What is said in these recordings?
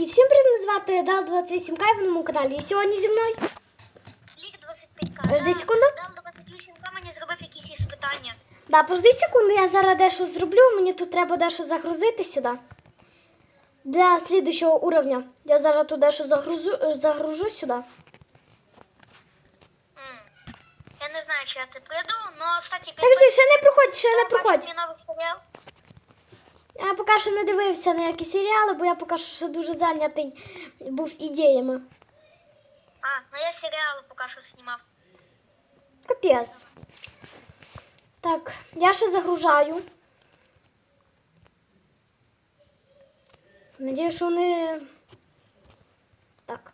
І всім привіт, звати Дал 28 к в моєму каналі. І сьогодні зі мною. Лік 25к. Подожди секунду. Дал 28к мені зробив якісь іспитання. Да, пожди секунду, я зараз дещо зроблю. Мені тут треба дещо загрузити сюди. Для слідущого уровня. Я зараз тут дещо загрузу, е, загружу сюди. Я не знаю, чи я це прийду, але статі Так жди, ще не проходь, ще не проходь. Серіал. Я поки що не дивився на які серіали, бо я поки що дуже зайнятий був ідеями. А, ну я серіали поки що знімав. Капець. Так, я ще загружаю. Надіюсь, що вони. Так.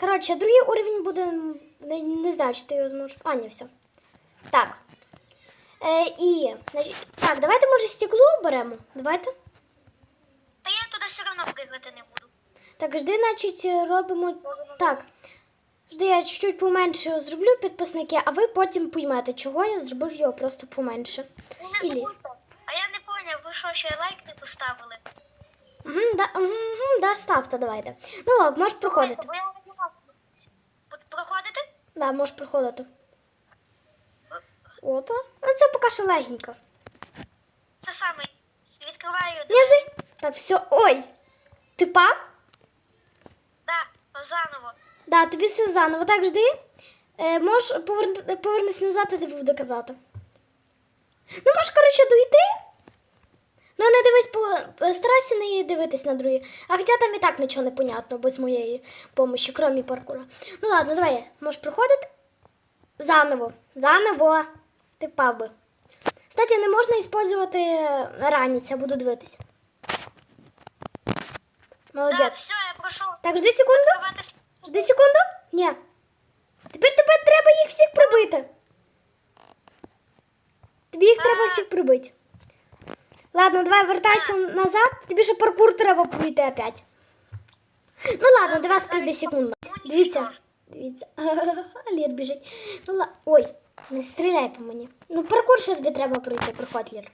Коротше, другий уровень буде. Не, не знаю, чи ти його зможеш. А, ні, все. Так. Е, і. Значить, так, давайте, може, стекло беремо. Давайте. Та я туди все одно пригати не буду. Так, жди, значить, робимо. Так. Жди, я чуть-чуть поменше зроблю підписники, а ви потім поймете, чого я зробив його просто поменше. Не Ілі. А я не поняв, ви що, ще лайк не поставили? Угу, да, угу, да, ставте, давайте. Ну, ок, можеш проходити. Проходити? Да, можеш проходити. Опа. Ну, це поки що легенько. Це саме. Відкриваю. Не жди. Так, все. Ой. Ти пав? Да, заново. Да, тобі все заново. Так, жди. Е, можеш поверн... повернись назад, я тобі буду казати. Ну, можеш, коротше, дойти. Ну, не дивись по старайся не дивитись на другі. А хоча там і так нічого не понятно без моєї помощі, крім паркура. Ну ладно, давай, можеш проходити. Заново. Заново. Ти впав би. Кстати, не можна використовувати ранець, я буду дивитись. Молодець. все, я пройшов. Так, жди секунду. Жди секунду. Ні. Тепер тебе треба їх всіх прибити. Тобі їх треба всіх прибити. Ладно, давай вертайся назад. Тобі ще паркур треба пройти опять. Ну ладно, до вас прийде секунда. Дивіться. Дивіться. Лір біжить. Ну ла... Ой, не стріляй по мені. Ну паркур ще тобі треба пройти, приходь, Лір.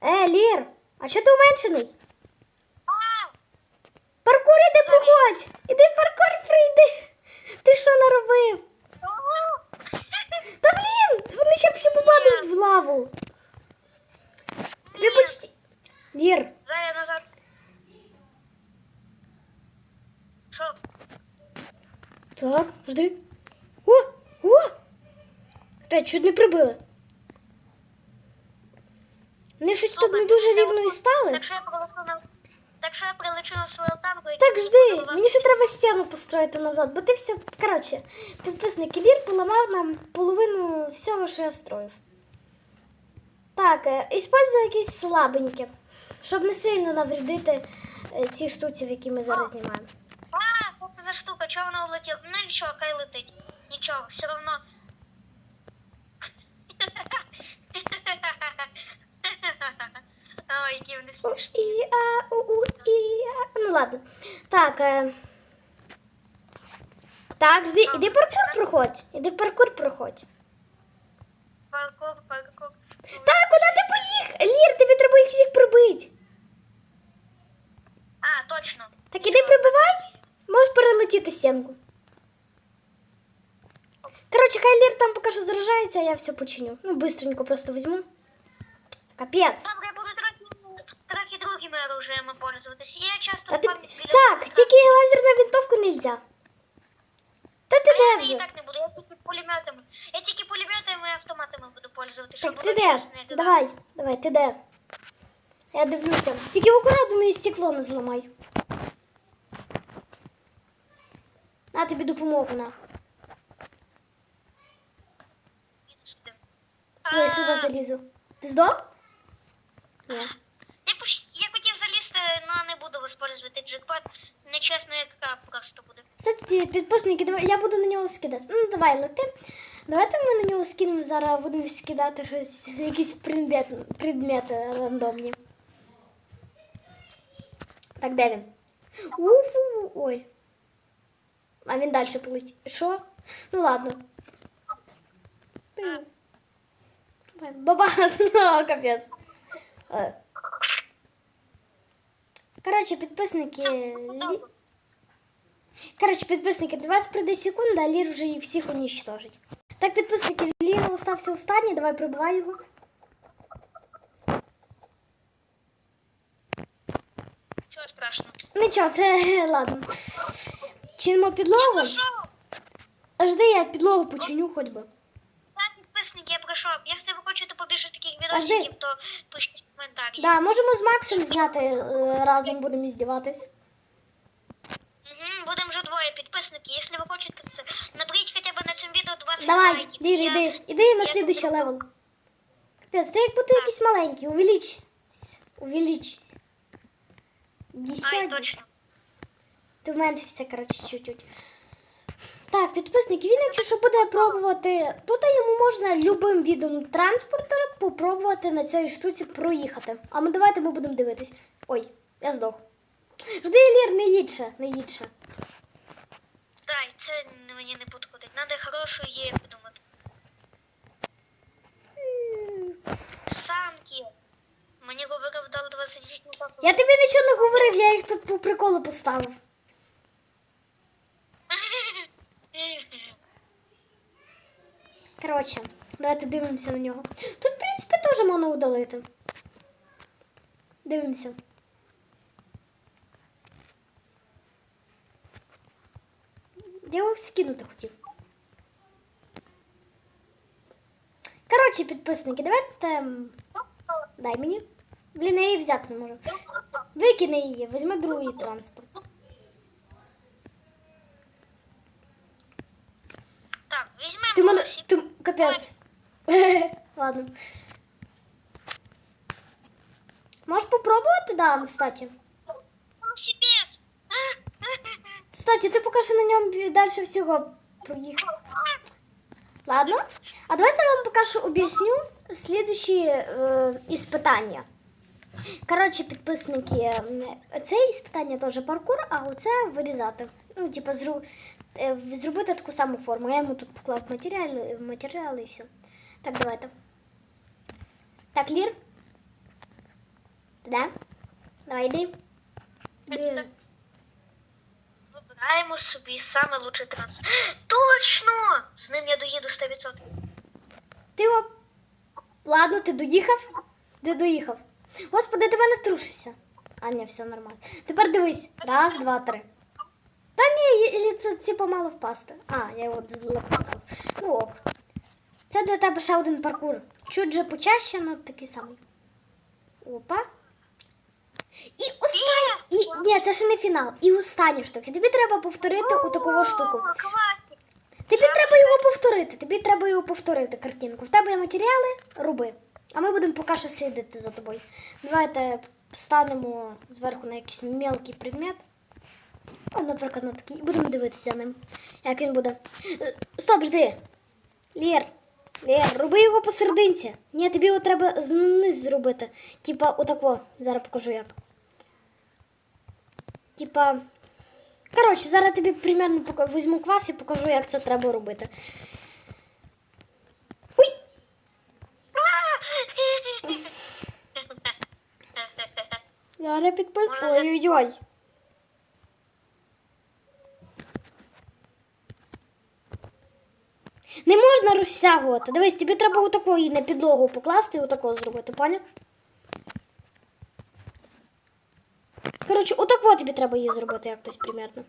Е, Лір, а що ти уменшений? Паркур іди проходь! Іди паркур прийди! Ти що наробив? Та блін! Вони ще всі попадають в лаву. Тобі почти. Лір, Зараз назад. Що? так, жди. Опять чуть не прибили. Вони щось тут не дуже рівно і стали. Так що я прилечу на... Так що я прилечу на свою танку і... Так, жди, мені ще треба стіну построїти назад, бо ти все. Коротше, підписник Лір поламав нам половину всього, що я строїв. Так, е, іспользуй якісь слабенькі, щоб не сильно навредити е, цій штуці, в якій ми зараз знімаємо. А, що це за штука? Чого вона улетіла? Ну нічого, хай летить. Нічого, все одно. Ой, які вони смішні. і, а, у, у, і, а. Ну ладно. Так. Е... Так, жди, іди паркур проходь. Іди паркур проходь. Паркур, паркур. Так, куди ти поїхав? Лір, тобі треба їх всіх прибити. А, точно. Так іди прибивай, можеш перелетіти стінку. Коротше, хай Лір там поки що заражається, а я все починю. Ну, быстренько просто візьму. Капець. Добре, я буду трохи, трохи другими оружиями пользуватися. Я часто Та ти... пам'ять біля Так, тільки лазерну винтовку нельзя. Та ти я де вже? так не буду, я тільки пулеметами. Я тільки пулеметами і автоматами буду пользуватися. щоб Так ти де? Давай, давай, ти де? Я дивлюся. Тільки акуратно мені стекло не зламай. На тобі допомогу на. Ну, я А, сюди залізу. Ти здох? Ні. Я, поч- я хотів залізти, але не буду використовувати джекпот. Нечесно, яка просто буде. Кстати, підписники, давай, я буду на нього скидати. Ну, давай, лети. Давайте ми на нього скинемо зараз, будемо скидати щось, якісь предмет, предмети рандомні. Так, де він? Уху, ой. А він далі полетів. Що? Ну ладно. Пиу. Баба, капець. Е. Коротше, підписники. Коротше, підписники, для вас прийде секунда, а Лір вже їх всіх унічтожить. Так, підписники, Ліра остався останній, давай прибивай його. Чого страшно? Нічого, це ладно. Чинимо підлогу. Жди, я підлогу починю хоч би. Так, підписники, я прийшов. Якщо ви хочете відосиків, то пишіть коментарі. Да, можемо з Максом зняти е, разом будемо здіватись. Угу, будемо вже двоє підписники. Якщо ви хочете це, наберіть хоча б на цьому відео 20 Давай, лайків. Лір, Я- іди, іди на люблю. левел. Капець, ти як будто якийсь маленький, увеличь. Увеличь. Ай, точно. Ти вменшився, коротше, чуть-чуть. Так, підписники, він, якщо що буде пробувати, тут йому можна любим відом транспортера попробувати на цій штуці проїхати. А ми давайте ми будемо дивитись. Ой, я здох. Жди, Лір, не їдь ще, не їдь ще. Дай, це мені не підходить. Надо хорошу є придумати. Самки. Мені говорив дали 28 років. Я тобі нічого не говорив, я їх тут по приколу поставив. Коротше, давайте дивимося на нього. Тут, в принципі, теж можна удалити. Дивимося. Я його скинути хотів. Коротше, підписники, давайте. Дай мені. Блін, я її взяти не можу. Викини її, візьми другий транспорт. Так, візьмемо Ти мене. велосипед. Ти капець. Ладно. Можеш попробувати, да, кстати. Велосипед. Кстати, ти поки що на ньому далі всього проїхав. Ладно. А давайте я вам поки що об'ясню слідущі е, іспитання. Коротше, підписники, м, це іспитання теж паркур, а оце вирізати. Ну, типу, зру, е, зробити таку саму форму. Я йому тут поклав матеріали, матеріали і все. Так, давайте. Так, Лір. Де? Давай, йди. Вибираємо собі саме лучший транспорт. Точно! З ним я доїду 100%. Ти його... Ладно, ти доїхав? Ти доїхав. Господи, ти мене трушишся. А, ні, все нормально. Тепер дивись. Раз, два, три. Та ні, це типу мало впасти. А, я його далеко поставив. Ну ок. Це для тебе ще один паркур. Чуть же почаще, але такий самий. Опа. І останній. І... Ні, це ще не фінал. І останні штуки. Тобі треба повторити у таку штуку. Тобі треба його повторити. Тобі треба його повторити картинку. В тебе є матеріали, роби. А ми будемо поки що сидіти за тобою. Давайте станемо зверху на якийсь мелкий предмет. Наприклад, на такий. Будемо дивитися ним. Як він буде. Е, Стоп, жди. Лєр. Лєр, роби його посерединці. Ні, тобі його треба зниз зробити. Типа отако. Зараз покажу як. Типа. Коротше, зараз тобі примерно візьму квас і покажу, як це треба робити. Зараз підпис. Можна взяти- Ой-ой-ой. Не можна розтягувати. Дивись, тобі треба отако її на підлогу покласти і отако зробити, поняв? Коротше, отако тобі треба її зробити якось примерно.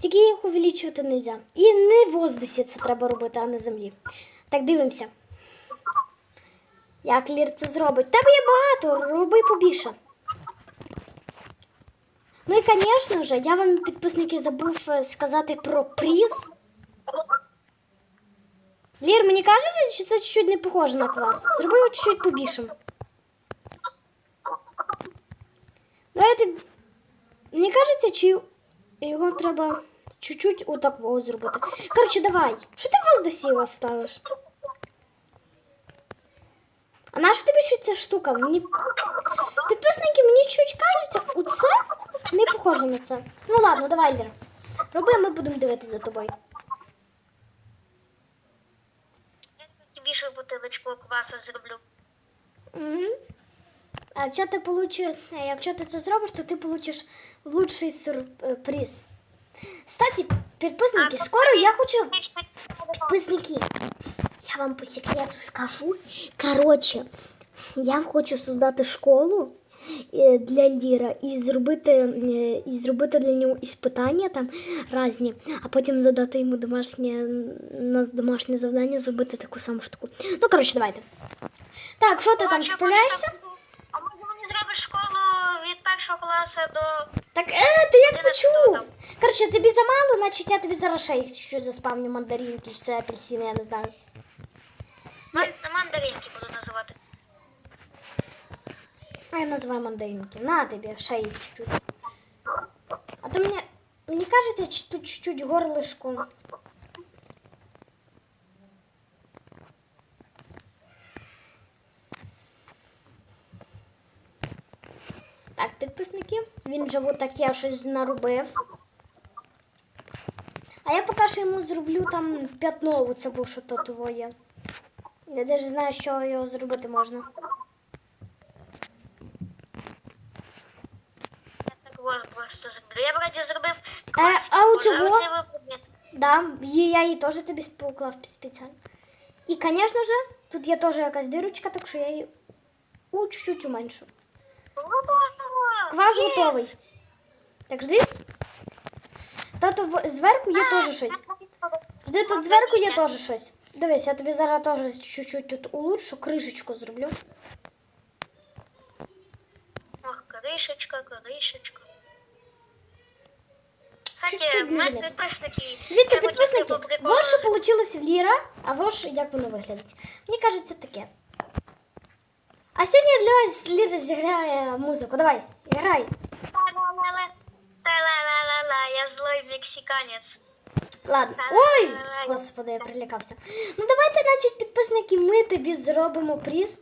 Тільки їх увеличувати не можна. І не в воздусі це треба робити, а не землі. Так, дивимося. Як Лір це зробить? Тебе є багато, роби побільше. Ну і, звісно я вам, підписники, забув е, сказати про приз. Лір, мені кажеться, що це чуть-чуть не похоже на квас. Зроби його чуть-чуть побільшим. Давайте. Мені кажеться, чи його треба чуть-чуть отакого зробити. Коротше, давай. Що ти в воздусі ставиш? А на що тобі ще ця штука? Мені... Підписники, мені чуть кажеться, оце не похоже на це. Ну ладно, давай, Ліра. Роби, а ми будемо дивитися за тобою. Я тобі більшу бутилочку кваса зроблю. Угу. А якщо ти получиш, якщо ти це зробиш, то ти получиш лучший сюрприз. Кстати, підписники, А, скоро я хочу Підписники. Я вам по секрету скажу. Коротше, я хочу создати школу е, для Ліра і зробити, е, і зробити для нього іспитання там різні, а потім задати йому домашнє, на домашнє завдання зробити таку саму штуку. Ну, коротше, давайте. Так, що ти там Хоче справляєшся? А може мені зробиш школу від першого класу до Так, е, ти як почув? Коротше, тобі замало, значить я тобі зараз ще їх чуть заспавню мандаринки, чи це апельсини, я не знаю. Ман- мандаринки буду називати. А я называю мандаринки. На тебе, шеи чуть-чуть. А то мне, мне кажется, тут чуть-чуть горлышко. Так, підписники. Він же таке щось наробив. А я поки що йому зроблю там п'ятно, оце бо що то твоє. Я навіть знаю, що його зробити можна. так ось просто зроблю. Я вроді зробив Е, класику, а у Боже, цього? оцей ви предмет. Да, і я її теж тобі поклав спеціально. І, звісно ж, тут є теж якась дирочка, так що я її у чуть-чуть уменшу. О, Квас єс! готовий. Так, жди. Тато в- зверху є А, теж щось. Жди, тут зверху є теж щось. Дивись, я тобі зараз теж чуть-чуть тут улучшу, кришечку зроблю. Ох, кришечка, кришечка. Кстати, в мене підписники. Дивіться, підписники, що вийшло Ліра, а що, як воно виглядить. Мені кажеться таке. А сьогодні для вас Ліра зіграє музику. Давай, грай. Я злой мексиканець. Ладно. Ой! Господи, я прилякався. Ну давайте, значить, підписники, ми тобі зробимо приз.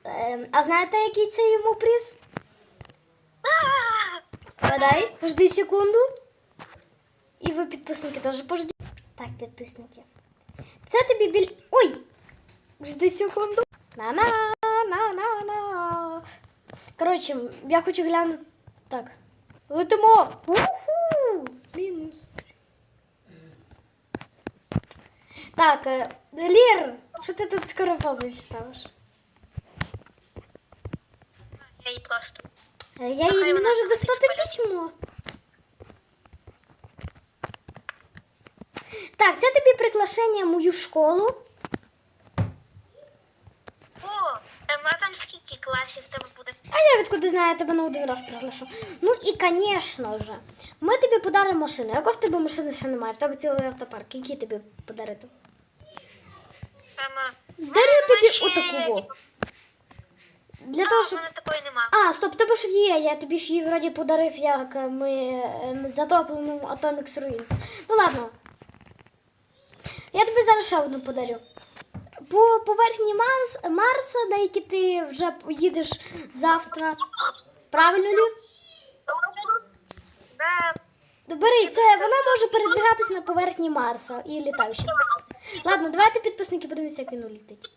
А знаєте, який це йому приз? Подай, жди секунду. І ви, підписники, теж пождіть. Так, підписники. Це тобі біль. Ой! Жди секунду. На-на, на-на-на. Коротше, я хочу глянути. Так. Летимо. Уху! Мінус. Так, е, Лір, що ти тут скоро побач ставиш? Я їй просто. Е, Я їй Нехай не вона можу там достати десь письмо. Так, це тобі приглашення в мою школу. О, а там скільки класів в тебе буде? А я відкуди знаю, я тебе на один раз приглашу. Ну і, звісно ж, ми тобі подаримо машину. Яка в тебе машини ще немає? В тебе цілий автопарк. Який тобі подарити? Там, а, Дарю тобі отаку. во. Для А, того, щоб. мене такої нема. А, стоп, тебе ж є. Я тобі ж її вроді подарив, як ми е, затоплену Atomic Ruins. Ну ладно. Я тобі зараз ще одну подарю. По поверхні Марс, Марса, на якій ти вже їдеш завтра. Правильно? Да, Бери, це вона може передвигатись на поверхні Марса і літаючи. Ладно, давайте підписники подивимося, як він улітить.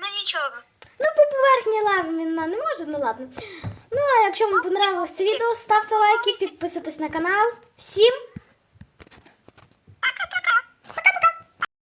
ну нічого. Ну, по поверхні лави він не може, ну ладно. Ну, а якщо вам понравилось це відео, ставте лайки, підписуйтесь на канал. Всім